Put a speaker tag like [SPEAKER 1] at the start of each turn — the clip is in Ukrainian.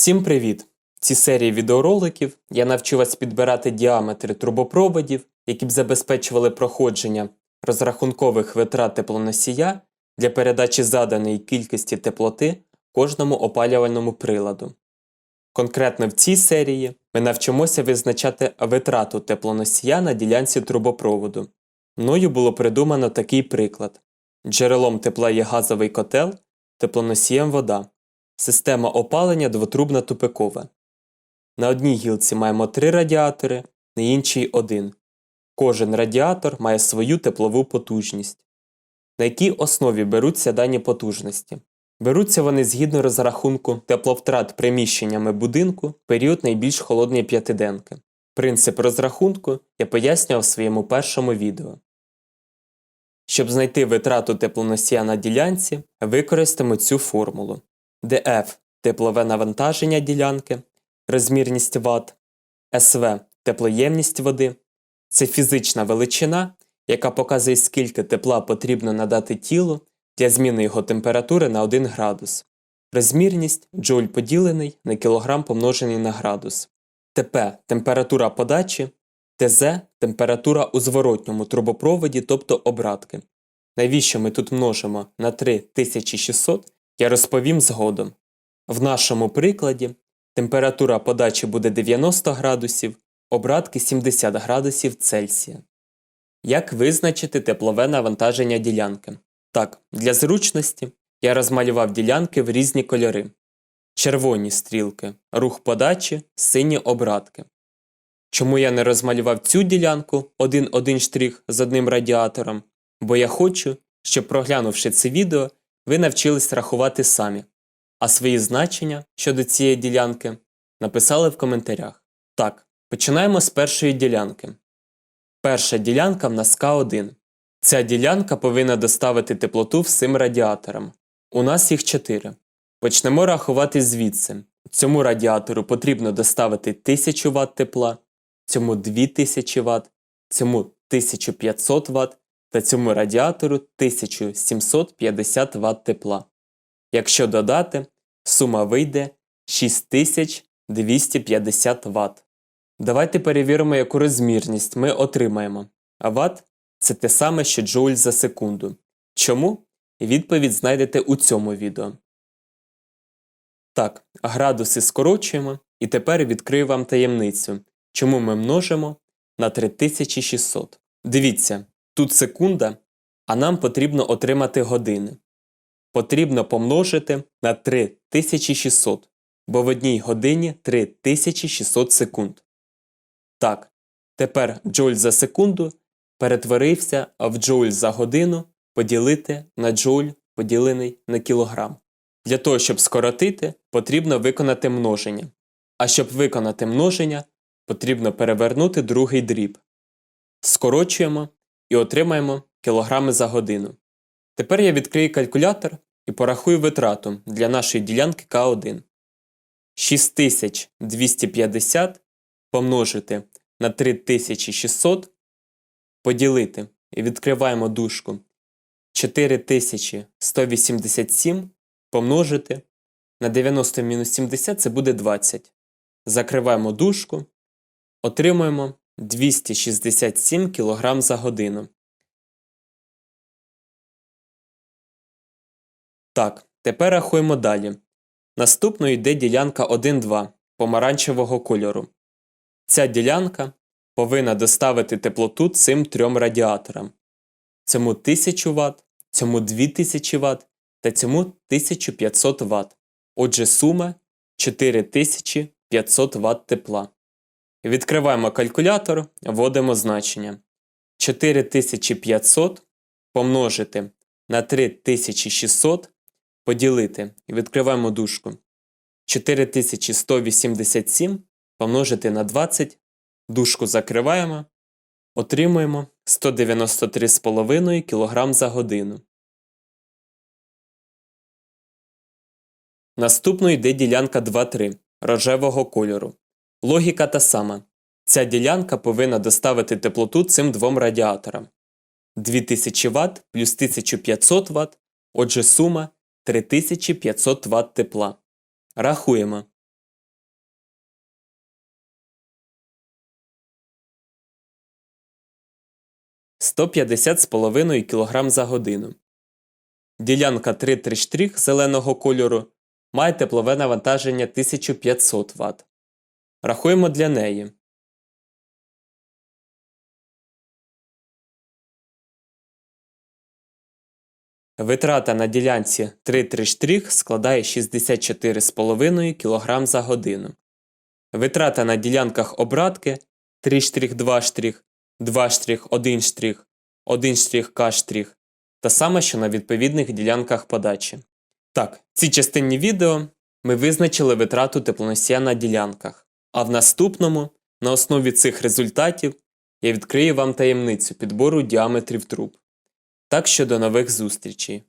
[SPEAKER 1] Всім привіт! В цій серії відеороликів я навчу вас підбирати діаметри трубопроводів, які б забезпечували проходження розрахункових витрат теплоносія для передачі заданої кількості теплоти кожному опалювальному приладу. Конкретно в цій серії ми навчимося визначати витрату теплоносія на ділянці трубопроводу. Мною було придумано такий приклад: джерелом тепла є газовий котел, теплоносієм вода. Система опалення двотрубна тупикова. На одній гілці маємо три радіатори, на іншій один. Кожен радіатор має свою теплову потужність. На якій основі беруться дані потужності? Беруться вони згідно розрахунку тепловтрат приміщеннями будинку в період найбільш холодної п'ятиденки. Принцип розрахунку я пояснював в своєму першому відео. Щоб знайти витрату теплоносія на ділянці, використаємо цю формулу. ДФ теплове навантаження ділянки, розмірність Вт, СВ теплоємність води. Це фізична величина, яка показує, скільки тепла потрібно надати тілу для зміни його температури на 1 градус. Розмірність джоуль поділений на кілограм помножений на градус. ТП температура подачі, ТЗ температура у зворотньому трубопроводі, тобто обратки. Навіщо ми тут множимо на 3600, я розповім згодом. В нашому прикладі температура подачі буде 90 градусів, обратки 70 градусів Цельсія. Як визначити теплове навантаження ділянки? Так, для зручності я розмалював ділянки в різні кольори. Червоні стрілки рух подачі, сині обратки. Чому я не розмалював цю ділянку один-один штрих з одним радіатором? Бо я хочу, щоб проглянувши це відео, ви навчились рахувати самі, а свої значення щодо цієї ділянки написали в коментарях. Так, починаємо з першої ділянки. Перша ділянка в нас К1. Ця ділянка повинна доставити теплоту всім радіаторам. У нас їх 4. Почнемо рахувати звідси. Цьому радіатору потрібно доставити 1000 Вт тепла, цьому 2000 Вт, цьому 1500 Вт та цьому радіатору 1750 Вт тепла. Якщо додати, сума вийде 6250 Вт. Давайте перевіримо, яку розмірність ми отримаємо. А Вт це те саме, що джоуль за секунду. Чому? Відповідь знайдете у цьому відео. Так, градуси скорочуємо, і тепер відкрию вам таємницю, чому ми множимо на 3600. Дивіться, тут секунда, а нам потрібно отримати години. Потрібно помножити на 3600, бо в одній годині 3600 секунд. Так, тепер джоуль за секунду перетворився в джоуль за годину поділити на джоуль поділений на кілограм. Для того, щоб скоротити, потрібно виконати множення. А щоб виконати множення, потрібно перевернути другий дріб. Скорочуємо і отримаємо кілограми за годину. Тепер я відкрию калькулятор і порахую витрату для нашої ділянки К1. 6250 помножити на 3600 поділити і відкриваємо дужку 4187 помножити на 90 мінус 70 це буде 20. Закриваємо дужку, отримуємо 267 кг за годину. Так, тепер рахуємо далі. Наступною йде ділянка 1-2 помаранчевого кольору. Ця ділянка повинна доставити теплоту цим трьом радіаторам. Цьому 1000 Вт, цьому 2000 Вт та цьому 1500 Вт. Отже, сума 4500 Вт тепла. Відкриваємо калькулятор, вводимо значення. 4500 помножити на 3600 поділити відкриваємо дужку. 4187 помножити на 20, дужку закриваємо, отримуємо 193,5 кг за годину. Наступною йде ділянка 2-3 рожевого кольору. Логіка та сама. Ця ділянка повинна доставити теплоту цим двом радіаторам 2000 Вт плюс 1500 Вт, отже, сума 3500 Вт тепла. Рахуємо. Сто з половиною кг за годину. Ділянка 3 штрих зеленого кольору має теплове навантаження 1500 Вт. Рахуємо для неї. Витрата на ділянці 3-3 штрих складає 64,5 кг за годину. Витрата на ділянках обратки 3 штрих 2 штрих, 2 штрих 1 штрих, 1 штрих К штрих та саме, що на відповідних ділянках подачі. Так, в цій частині відео ми визначили витрату теплоносія на ділянках, а в наступному, на основі цих результатів, я відкрию вам таємницю підбору діаметрів труб. Так що до нових зустрічей!